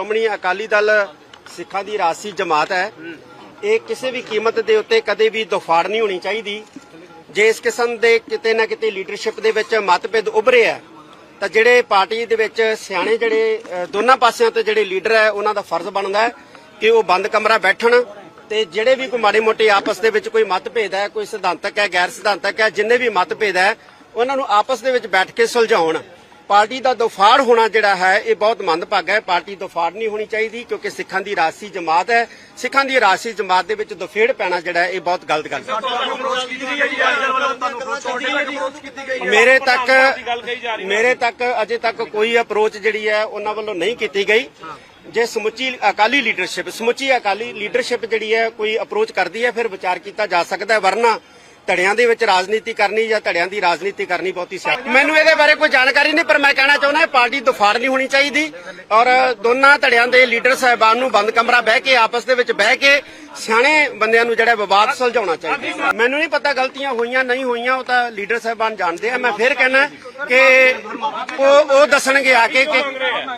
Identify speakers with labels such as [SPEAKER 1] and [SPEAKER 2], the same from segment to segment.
[SPEAKER 1] ਸ਼੍ਰੋਮਣੀ ਅਕਾਲੀ ਦਲ ਸਿੱਖਾਂ ਦੀ ਰਾਸੀ ਜਮਾਤ ਹੈ। ਇਹ ਕਿਸੇ ਵੀ ਕੀਮਤ ਦੇ ਉੱਤੇ ਕਦੇ ਵੀ ਦੁਫਾੜ ਨਹੀਂ ਹੋਣੀ ਚਾਹੀਦੀ। ਜੇ ਇਸ ਕਿਸਮ ਦੇ ਕਿਤੇ ਨਾ ਕਿਤੇ ਲੀਡਰਸ਼ਿਪ ਦੇ ਵਿੱਚ ਮਤਭੇਦ ਉਭਰੇ ਆ ਤਾਂ ਜਿਹੜੇ ਪਾਰਟੀ ਦੇ ਵਿੱਚ ਸਿਆਣੇ ਜਿਹੜੇ ਦੋਨਾਂ ਪਾਸਿਆਂ ਤੇ ਜਿਹੜੇ ਲੀਡਰ ਹੈ, ਉਹਨਾਂ ਦਾ ਫਰਜ਼ ਬਣਦਾ ਹੈ ਕਿ ਉਹ ਬੰਦ ਕਮਰਾ ਬੈਠਣ ਤੇ ਜਿਹੜੇ ਵੀ ਕੋਈ ਮਾੜੇ ਮੋਟੇ ਆਪਸ ਦੇ ਵਿੱਚ ਕੋਈ ਮਤਭੇਦ ਹੈ, ਕੋਈ ਸਿਧਾਂਤਕ ਹੈ, ਗੈਰ ਸਿਧਾਂਤਕ ਹੈ, ਜਿੰਨੇ ਵੀ ਮਤਭੇਦ ਹੈ, ਉਹਨਾਂ ਨੂੰ ਆਪਸ ਦੇ ਵਿੱਚ ਬੈਠ ਕੇ ਸੁਲਝਾਉਣ। ਪਾਰਟੀ ਦਾ ਦੁਫਾੜ ਹੋਣਾ ਜਿਹੜਾ ਹੈ ਇਹ ਬਹੁਤ ਮੰਦਭਾਗਾ ਹੈ। ਪਾਰਟੀ ਦੁਫਾੜ ਨਹੀਂ ਹੋਣੀ ਚਾਹੀਦੀ ਕਿਉਂਕਿ ਸਿੱਖਾਂ ਦੀ ਰਾਸੀ ਜਮਾਤ ਹੈ। ਸਿੱਖਾਂ ਦੀ ਰਾਸੀ ਜਮਾਤ ਦੇ ਵਿੱਚ ਦੁਫੇੜ ਪੈਣਾ ਜਿਹੜਾ ਹੈ ਇਹ ਬਹੁਤ ਗਲਤ ਗੱਲ ਹੈ। ਮੇਰੇ ਤੱਕ ਮੇਰੇ ਤੱਕ ਅਜੇ ਤੱਕ ਕੋਈ ਅਪਰੋਚ ਜਿਹੜੀ ਹੈ ਉਹਨਾਂ ਵੱਲੋਂ ਨਹੀਂ ਕੀਤੀ ਗਈ। ਜੇ ਸਮੁੱਚੀ ਅਕਾਲੀ ਲੀਡਰਸ਼ਿਪ ਸਮੁੱਚੀ ਅਕਾਲੀ ਲੀਡਰਸ਼ਿਪ ਜਿਹੜੀ ਹੈ ਕੋਈ ਅਪਰੋਚ ਕਰਦੀ ਹੈ ਫਿਰ ਵਿਚਾਰ ਕੀਤਾ ਜਾ ਸਕਦਾ ਹੈ। ਵਰਨਾ ਧੜਿਆਂ ਦੇ ਵਿੱਚ ਰਾਜਨੀਤੀ ਕਰਨੀ ਜਾਂ ਧੜਿਆਂ ਦੀ ਰਾਜਨੀਤੀ ਕਰਨੀ ਬਹੁਤੀ ਸਿਆਸਤ ਮੈਨੂੰ ਇਹਦੇ ਬਾਰੇ ਕੋਈ ਜਾਣਕਾਰੀ ਨਹੀਂ, ਪਰ ਮੈਂ ਕਹਿਣਾ ਚਾਹੁੰਦਾ ਪਾਰਟੀ ਦੁਫਾੜ ਨਹੀਂ ਹੋਣੀ ਚਾਹੀਦੀ ਔਰ ਦੋਨਾਂ ਧੜਿਆਂ ਦੇ ਲੀਡਰ ਸਾਹਿਬਾਨ ਨੂੰ ਬੰਦ ਕਮਰਾ ਬਹਿ ਕੇ, ਆਪਸ ਦੇ ਵਿੱਚ ਬਹਿ ਕੇ ਸਿਆਣੇ ਬੰਦਿਆਂ ਨੂੰ ਜਿਹੜਾ ਵਿਵਾਦ ਸੁਲਝਾਉਣਾ ਚਾਹੀਦਾ। ਮੈਨੂੰ ਨਹੀਂ ਪਤਾ ਗਲਤੀਆਂ ਹੋਈਆਂ ਨਹੀਂ ਹੋਈਆਂ ਉਹ ਤਾਂ ਲੀਡਰ ਸਾਹਿਬਾਨ ਜਾਣਦੇ ਆ। ਮੈਂ ਫਿਰ ਕਹਿਣਾ ਕਿ ਉਹ ਉਹ ਦੱਸਣਗੇ ਆ ਕੇ ਕਿ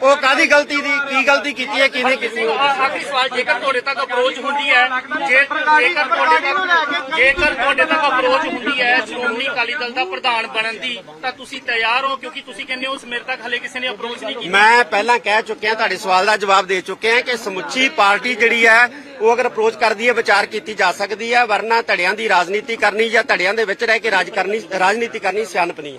[SPEAKER 1] ਉਹ ਕਾਦੀ ਗਲਤੀ ਦੀ ਕੀ ਗਲਤੀ ਕੀਤੀ ਹੈ ਕੀ ਨਹੀਂ ਕੀਤੀ
[SPEAKER 2] ਆਖਰੀ ਸਵਾਲ ਜੇਕਰ ਤੁਹਾਡੇ ਤੱਕ ਅਪਰੋਚ ਹੁੰਦੀ ਹੈ ਜੇਕਰ ਤੁਹਾਡੇ ਤੱਕ ਜੇਕਰ ਤੁਹਾਡੇ ਤੱਕ ਅਪਰੋਚ ਹੁੰਦੀ ਹੈ ਸ਼੍ਰੋਮਣੀ ਅਕਾਲੀ ਦਲ ਦਾ ਪ੍ਰਧਾਨ ਬਣਨ ਦੀ ਤਾਂ ਤੁਸੀਂ ਤਿਆਰ ਹੋ ਕਿਉਂਕਿ ਤੁਸੀਂ ਕਹਿੰਦੇ ਹੋ ਮੇਰੇ ਤੱਕ ਹਲੇ ਕਿਸੇ ਨੇ ਅਪਰੋਚ ਨਹੀਂ ਕੀਤੀ।
[SPEAKER 1] ਮੈਂ ਪਹਿਲਾਂ ਕਹਿ ਚੁੱਕਿਆ ਤੁਹਾਡੇ ਸਵਾਲ ਦਾ ਜਵਾਬ ਦੇ ਚੁੱਕੇ ਹਾਂ ਕਿ ਸਮੁੱਚੀ ਪਾਰਟੀ ਜਿਹੜੀ ਹੈ ਉਹ ਅਗਰ ਅਪਰੋਚ ਕਰਦੀ ਹੈ, ਵਿਚਾਰ ਕੀਤੀ ਜਾ ਸਕਦੀ ਹੈ, ਵਰਨਾ ਧੜਿਆਂ ਦੀ ਰਾਜਨੀਤੀ ਕਰਨੀ ਜਾਂ ਧੜਿਆਂ ਦੇ ਵਿੱਚ ਰਹਿ ਕੇ ਰਾਜ ਕਰਨੀ, ਰਾਜਨੀਤੀ ਕਰਨੀ ਸਿਆਣਪ ਨਹੀਂ